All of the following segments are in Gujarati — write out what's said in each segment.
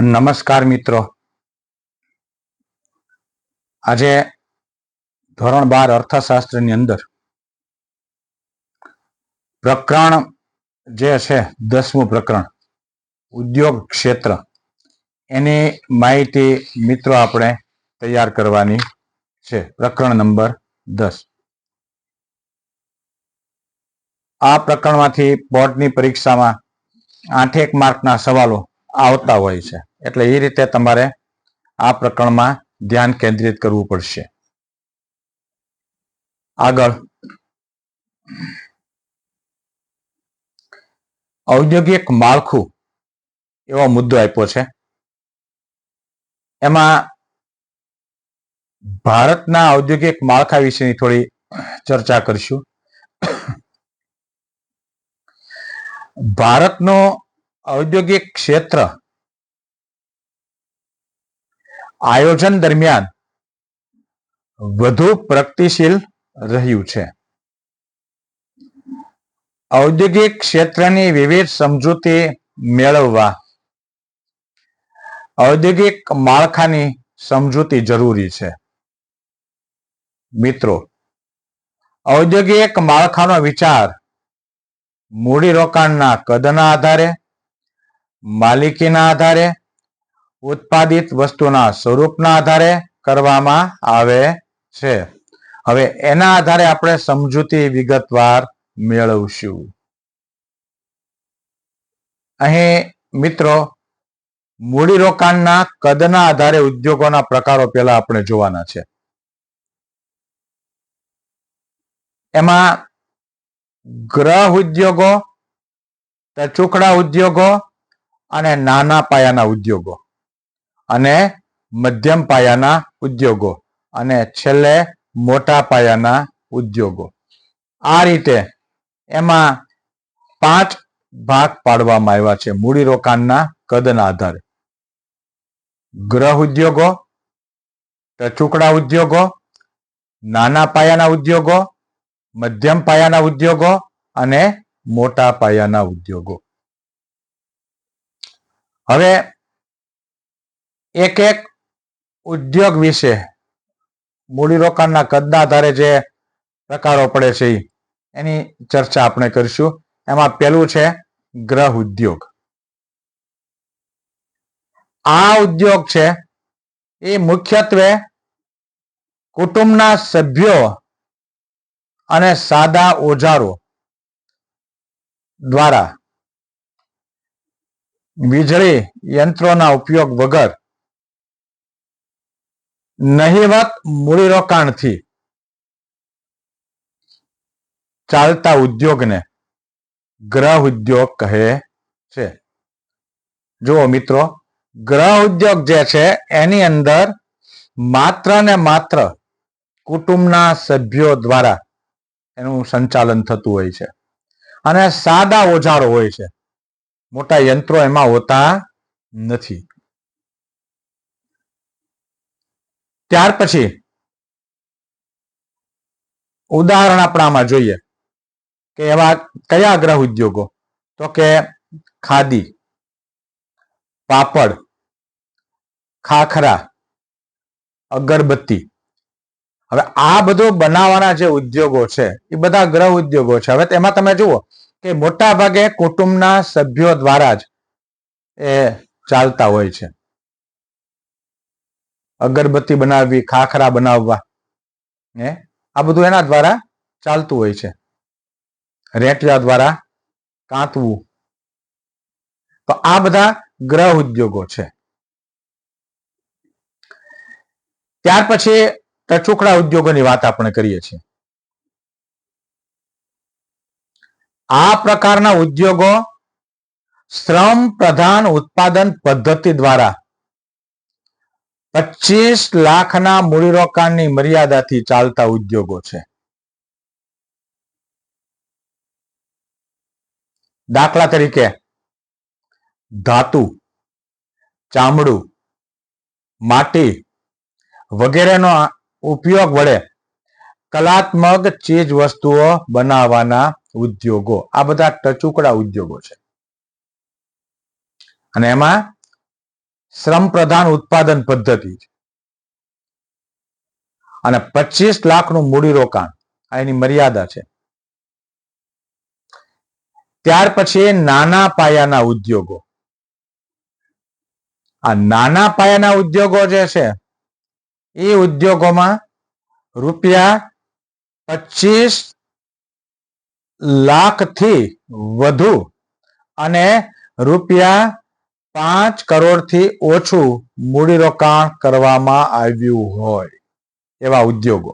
નમસ્કાર મિત્રો. આજે ધોરણ બાર અર્થશાસ્ત્રની અંદર પ્રકરણ જે છે, દસમું પ્રકરણ, ઉદ્યોગ ક્ષેત્ર, એની માહિતી મિત્રો આપણે તૈયાર કરવાની છે. પ્રકરણ નંબર દસ. આ પ્રકરણમાંથી બોર્ડની પરીક્ષામાં આઠેક માર્કના સવાલો આવતા હોય છે. એટલે એ રીતે તમારે આ પ્રકરણમાં ધ્યાન કેન્દ્રિત કરવું પડશે. આગળ. ઔદ્યોગિક માળખું એવો મુદ્દો આપ્યો છે. એમાં ભારતના ઔદ્યોગિક માળખા વિશેની થોડી ચર્ચા કરીશું. ભારતનો ઔદ્યોગિક ક્ષેત્ર આયોજન દરમિયાન વધુ પ્રગતિશીલ રહ્યું છે. ઔદ્યોગિક ક્ષેત્રની વિવિધ સમજૂતી મેળવવા. ઔદ્યોગિક માળખાની સમજૂતી જરૂરી છે. મિત્રો, ઔદ્યોગિક માળખાનો વિચાર મૂડીરોકાણના કદના આધારે, માલિકીના આધારે ઉત્પાદિત વસ્તુના સ્વરૂપના આધારે કરવામાં આવે છે. હવે એના આધારે આપણે સમજૂતી વિગતવાર મેળવશું. અહીં મિત્રો, મૂડીરોકાણના કદના આધારે ઉદ્યોગોના પ્રકારો પહેલા આપણે જોવાના છે. એમાં ગ્રહ ઉદ્યોગો ટચુકડા ઉદ્યોગો અને નાના પાયાના ઉદ્યોગો. અને મધ્યમ પાયાના ઉદ્યોગો અને છેલ્લે મોટા પાયાના ઉદ્યોગો. આ રીતે એમાં પાંચ ભાગ પાડવામાં આવ્યા છે મૂડીરોકાણના કદના આધારે. ગ્રહ ઉદ્યોગો, ટચુકડા ઉદ્યોગો, નાના પાયાના ઉદ્યોગો, મધ્યમ પાયાના ઉદ્યોગો અને મોટા પાયાના ઉદ્યોગો. હવે એક એક ઉદ્યોગ વિશે મૂડીરોકાણના કદના આધારે જે પ્રકારો પડે છે એની ચર્ચા આપણે કરીશું. એમાં પેલું છે ગ્રહ ઉદ્યોગ. આ ઉદ્યોગ છે એ મુખ્યત્વે કુટુંબના સભ્યો અને સાદા ઓજારો દ્વારા વીજળી યંત્રોના ઉપયોગ વગર નહિવત મૂડીરોકાણથી ચાલતા ઉદ્યોગને ગ્રહ ઉદ્યોગ કહે છે. જુઓ મિત્રો, ગ્રહ ઉદ્યોગ જે છે, એની અંદર માત્ર ને માત્ર કુટુંબના સભ્યો દ્વારા એનું સંચાલન થતું હોય છે. અને સાદા ઓજારો હોય છે. મોટા યંત્રો એમાં હોતા નથી. ત્યાર પછી ઉદાહરણ આપણે આમાં જોઈએ કે એવા કયા ગ્રહ ઉદ્યોગો? તો કે ખાદી, પાપડ, ખાખરા, અગરબત્તી. હવે આ બધું બનાવવાના જે ઉદ્યોગો છે, એ બધા ગ્રહ ઉદ્યોગો છે. હવે તેમાં તમે જુઓ કે મોટા ભાગે કુટુંબના સભ્યો દ્વારા જ એ ચાલતા હોય છે. અગરબત્તી બનાવવી, ખાખરા બનાવવા, હે? આ બધું એના દ્વારા ચાલતું હોય છે. રેટિયા દ્વારા કાંતવું. તો આ બધા ગ્રહ ઉદ્યોગો છે. ત્યાર પછી ટચુકડા ઉદ્યોગોની વાત આપણે કરીએ છીએ. આ પ્રકારના ઉદ્યોગો શ્રમ પ્રધાન ઉત્પાદન પદ્ધતિ દ્વારા પચીસ લાખના મૂડીરોકાણની મર્યાદાથી ચાલતા ઉદ્યોગો છે. દાખલા તરીકે, ધાતુ, ચામડું, માટી વગેરેનો ઉપયોગ વડે કલાત્મક ચીજ વસ્તુઓ બનાવવાના ઉદ્યોગો, આ બધા ટચુકડા ઉદ્યોગો છે. અને એમાં શ્રમ પ્રધાન ઉત્પાદન પદ્ધતિ છે. અને પચીસ લાખનું મૂડીરોકાણ આ એની મર્યાદા છે. ત્યાર પછી નાના પાયાના ઉદ્યોગો. આ નાના પાયાના ઉદ્યોગો જે છે, એ ઉદ્યોગોમાં રૂપિયા પચીસ લાખથી વધુ અને રૂપિયા પાંચ કરોડથી ઓછું મૂડીરોકાણ કરવામાં આવ્યું હોય એવા ઉદ્યોગો.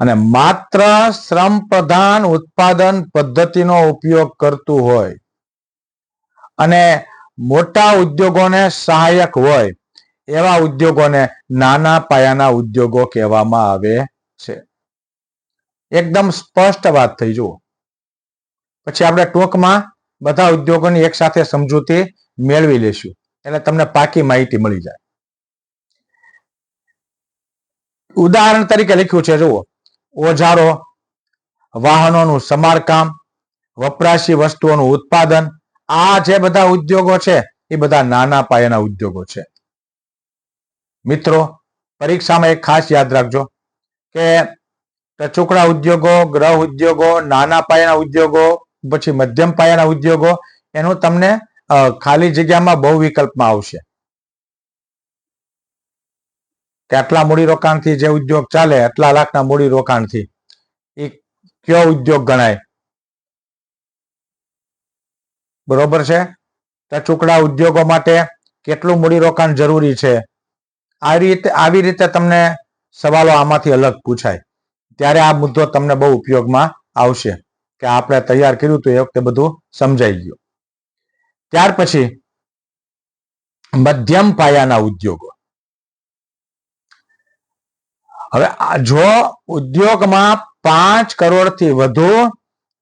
અને માત્ર શ્રમ પ્રધાન ઉત્પાદન પદ્ધતિનો ઉપયોગ કરતું હોય અને મોટા ઉદ્યોગોને સહાયક હોય એવા ઉદ્યોગોને નાના પાયાના ઉદ્યોગો કહેવામાં આવે છે. એકદમ સ્પષ્ટ વાત થઈ જુઓ. પછી આપણે ટૂંકમાં બધા ઉદ્યોગોની એક સાથે સમજૂતી મેળવી લેશું. એટલે તમને પાકી માહિતી મળી જાય. ઉદાહરણ તરીકે લખ્યું છે, જુઓ. ઓજારો, વાહનોનું સમારકામ, વપરાશી વસ્તુઓનું ઉત્પાદન, આ જે બધા ઉદ્યોગો છે, એ બધા નાના પાયાના ઉદ્યોગો છે. મિત્રો, પરીક્ષામાં એક ખાસ યાદ રાખજો કે ટચુકડા ઉદ્યોગો, ગ્રહ ઉદ્યોગો, નાના પાયાના ઉદ્યોગો પછી મધ્યમ પાયાના ઉદ્યોગો, એનું તમને ખાલી જગ્યામાં બહુ વિકલ્પમાં આવશે. કે મૂડીરોકાણથી જે ઉદ્યોગ ચાલે આટલા લાખના મૂડીરોકાણથી એ કયો ઉદ્યોગ ગણાય? બરોબર છે? ટચુકડા ઉદ્યોગો માટે કેટલું મૂડીરોકાણ જરૂરી છે? આ રીતે, આવી રીતે તમને સવાલો આમાંથી અલગ પૂછાય. ત્યારે આ મુદ્દો તમને બહુ ઉપયોગમાં આવશે. કે આપણે તૈયાર કર્યું હતું એ વખતે બધું સમજાઈ ગયું. ત્યાર પછી મધ્યમ પાયાના ઉદ્યોગો. હવે જો ઉદ્યોગમાં પાંચ કરોડથી વધુ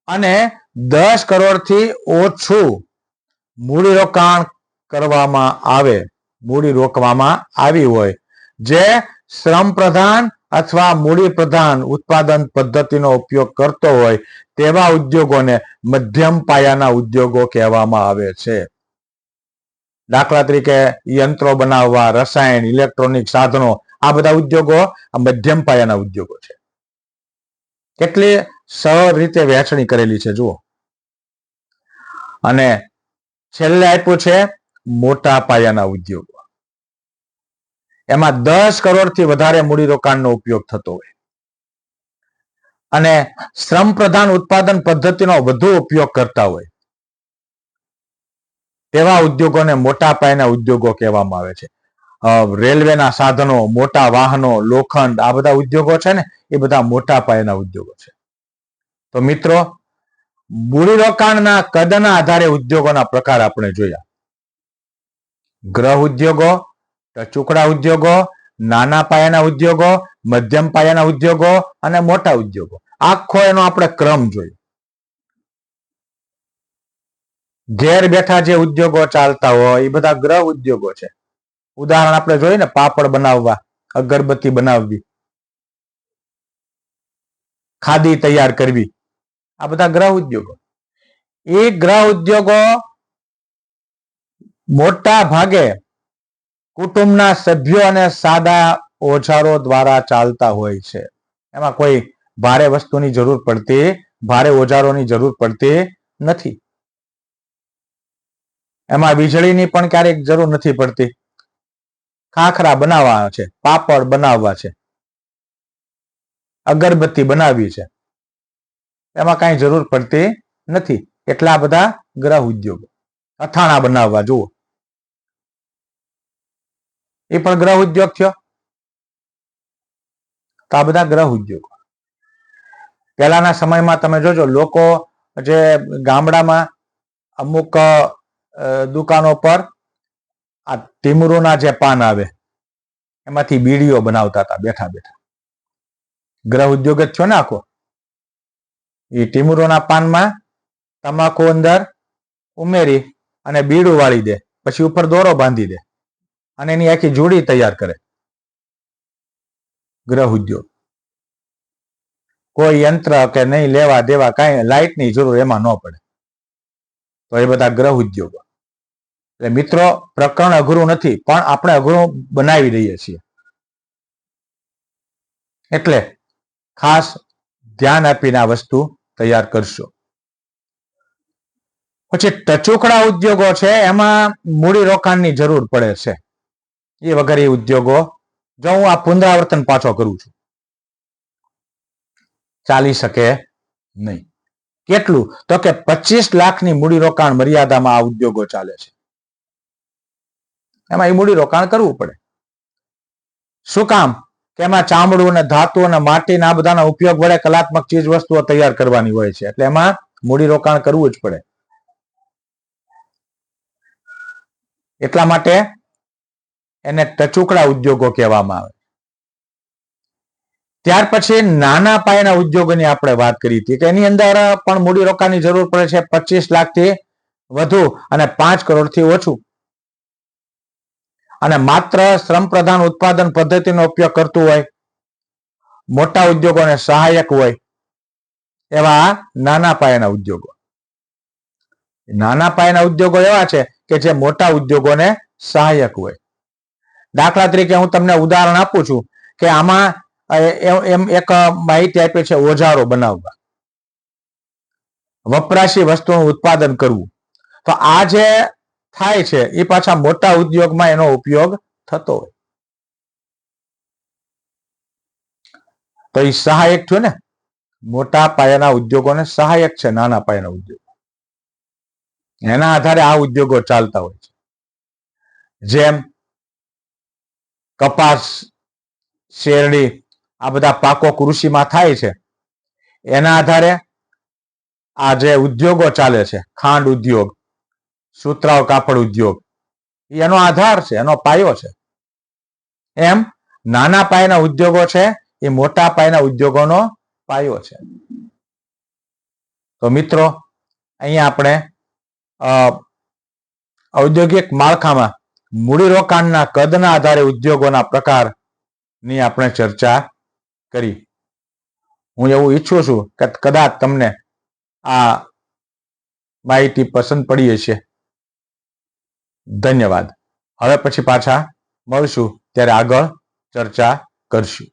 અને દસ કરોડથી ઓછું મૂડીરોકાણ કરવામાં આવે, મૂડી રોકવામાં આવી હોય. જે શ્રમ પ્રધાન અથવા મૂડી પ્રધાન ઉત્પાદન પદ્ધતિનો ઉપયોગ કરતો હોય તેવા ઉદ્યોગોને મધ્યમ પાયાના ઉદ્યોગો કહેવામાં આવે છે. દાખલા તરીકે યંત્રો બનાવવા, રસાયણ, ઇલેક્ટ્રોનિક સાધનો, આ બધા ઉદ્યોગો મધ્યમ પાયાના ઉદ્યોગો છે. કેટલી સરળ રીતે વહેંચણી કરેલી છે, જુઓ. અને છેલ્લે આપ્યું છે મોટા પાયાના ઉદ્યોગો. એમાં દસ કરોડથી વધારે મૂડીરોકાણનો ઉપયોગ થતો હોય. અને શ્રમ પ્રધાન ઉત્પાદન પદ્ધતિનો વધુ ઉપયોગ કરતા હોય. તેવા ઉદ્યોગોને મોટા પાયાના ઉદ્યોગો કહેવામાં આવે છે. રેલવેના સાધનો, મોટા વાહનો, લોખંડ, આ બધા ઉદ્યોગો છે ને, એ બધા મોટા પાયાના ઉદ્યોગો છે. તો મિત્રો મૂડીરોકાણના કદના આધારે ઉદ્યોગોના પ્રકાર આપણે જોયા. ગ્રહ ઉદ્યોગો ટચુકડા ઉદ્યોગો, નાના પાયાના ઉદ્યોગો, મધ્યમ પાયાના ઉદ્યોગો અને મોટા ઉદ્યોગો. આખો એનો આપણે ક્રમ જોયો. ઘેર બેઠા જે ઉદ્યોગો ચાલતા હોય, એ બધા ગ્રહ ઉદ્યોગો છે. ઉદાહરણ આપણે જોઈએ ને, પાપડ બનાવવા, અગરબત્તી બનાવવી, ખાદી તૈયાર કરવી. આ બધા ગ્રહ ઉદ્યોગો. એ ગ્રહ ઉદ્યોગો મોટા ભાગે કુટુંબના સભ્યો અને સાદા ઓજારો દ્વારા ચાલતા હોય છે. એમાં કોઈ ભારે વસ્તુની જરૂર પડતી, ભારે ઓજારોની જરૂર પડતી નથી. એમાં વીજળીની પણ ક્યારેક જરૂર નથી પડતી. ખાખરા બનાવવા છે, પાપડ બનાવવા છે, અગરબત્તી બનાવવી છે. એમાં કાંઈ જરૂર પડતી નથી. એટલા બધા ગ્રહ ઉદ્યોગો. અથાણા બનાવવા, જુઓ. એ પણ ગ્રહ ઉદ્યોગ થયો? તો આ બધા ગ્રહ ઉદ્યોગો. પહેલાના સમયમાં તમે જોજો, લોકો જે ગામડામાં અમુક દુકાનો પર આ ટીમરોના જે પાન આવે, એમાંથી બીડીઓ બનાવતા હતા, બેઠા બેઠા. ગ્રહ ઉદ્યોગ જ થયો ને આખો. એ ટીમરોના પાનમાં તમાકુ અંદર ઉમેરી અને બીડું વાળી દે, પછી ઉપર દોરો બાંધી દે. અને એની આખી જોડી તૈયાર કરે. ગ્રહ ઉદ્યોગ. કોઈ યંત્ર કે નહીં લેવા દેવા કાંઈ લાઇટની જરૂર એમાં ન પડે. તો એ બધા ગ્રહ ઉદ્યોગો. એટલે મિત્રો, પ્રકરણ અઘરું નથી, પણ આપણે અઘરું બનાવી દઈએ છીએ. એટલે ખાસ ધ્યાન આપીને આ વસ્તુ તૈયાર કરશો. પછી ટચુકડા ઉદ્યોગો છે, એમાં મૂડી રોકાણની જરૂર પડે છે. એ વગેરે ઉદ્યોગો જો હું આ પુનરાવર્તન પાછો કરું છું. ચાલી શકે નહીં. કેટલું? તો કે પચીસ લાખની મૂડીરોકાણ મર્યાદામાં આ ઉદ્યોગો ચાલે છે. એમાં એ મૂડીરોકાણ કરવું પડે. શું કામ? કે એમાં ચામડું અને ધાતુ અને માટી આ બધાના ઉપયોગ વડે કલાત્મક ચીજ વસ્તુઓ તૈયાર કરવાની હોય છે. એટલે એમાં મૂડી રોકાણ કરવું જ પડે. એટલા માટે એને ટચુકડા ઉદ્યોગો કહેવામાં આવે. ત્યાર પછી નાના પાયાના ઉદ્યોગોની આપણે વાત કરી હતી કે એની અંદર પણ મૂડીરોકાણની જરૂર પડે છે પચીસ લાખથી વધુ અને પાંચ કરોડથી ઓછું. અને માત્ર શ્રમ પ્રધાન ઉત્પાદન પદ્ધતિનો ઉપયોગ કરતું હોય, મોટા ઉદ્યોગોને સહાયક હોય, એવા નાના પાયાના ઉદ્યોગો. નાના પાયાના ઉદ્યોગો એવા છે કે જે મોટા ઉદ્યોગોને સહાયક હોય. દાખલા તરીકે હું તમને ઉદાહરણ આપું છું કે આમાં એમ એક માહિતી આપી છે ઓજારો બનાવવા. વપરાશી વસ્તુનું ઉત્પાદન કરવું. તો આ જે થાય છે, એ પાછા મોટા ઉદ્યોગમાં એનો ઉપયોગ થતો હોય. તો એ સહાયક થયો ને? મોટા પાયાના ઉદ્યોગોને સહાયક છે, નાના પાયાના ઉદ્યોગો. એના આધારે આ ઉદ્યોગો ચાલતા હોય છે. જેમ કપાસ, શેરડી, આ બધા પાકો કૃષિમાં થાય છે. એના આધારે આ જે ઉદ્યોગો ચાલે છે, ખાંડ ઉદ્યોગ સુતરાવ કાપડ ઉદ્યોગ, એનો આધાર છે, એનો પાયો છે. એમ નાના પાયાના ઉદ્યોગો છે, એ મોટા પાયાના ઉદ્યોગોનો પાયો છે. તો મિત્રો, અહીંયા આપણે ઔદ્યોગિક માળખામાં મૂડીરોકાણના કદના આધારે ઉદ્યોગોના પ્રકારની આપણે ચર્ચા કરી. હું એવું ઈચ્છું છું કે કદાચ તમને આ માહિતી પસંદ પડી હશે. ધન્યવાદ. હવે પછી પાછા મળશું, ત્યારે આગળ ચર્ચા કરશું.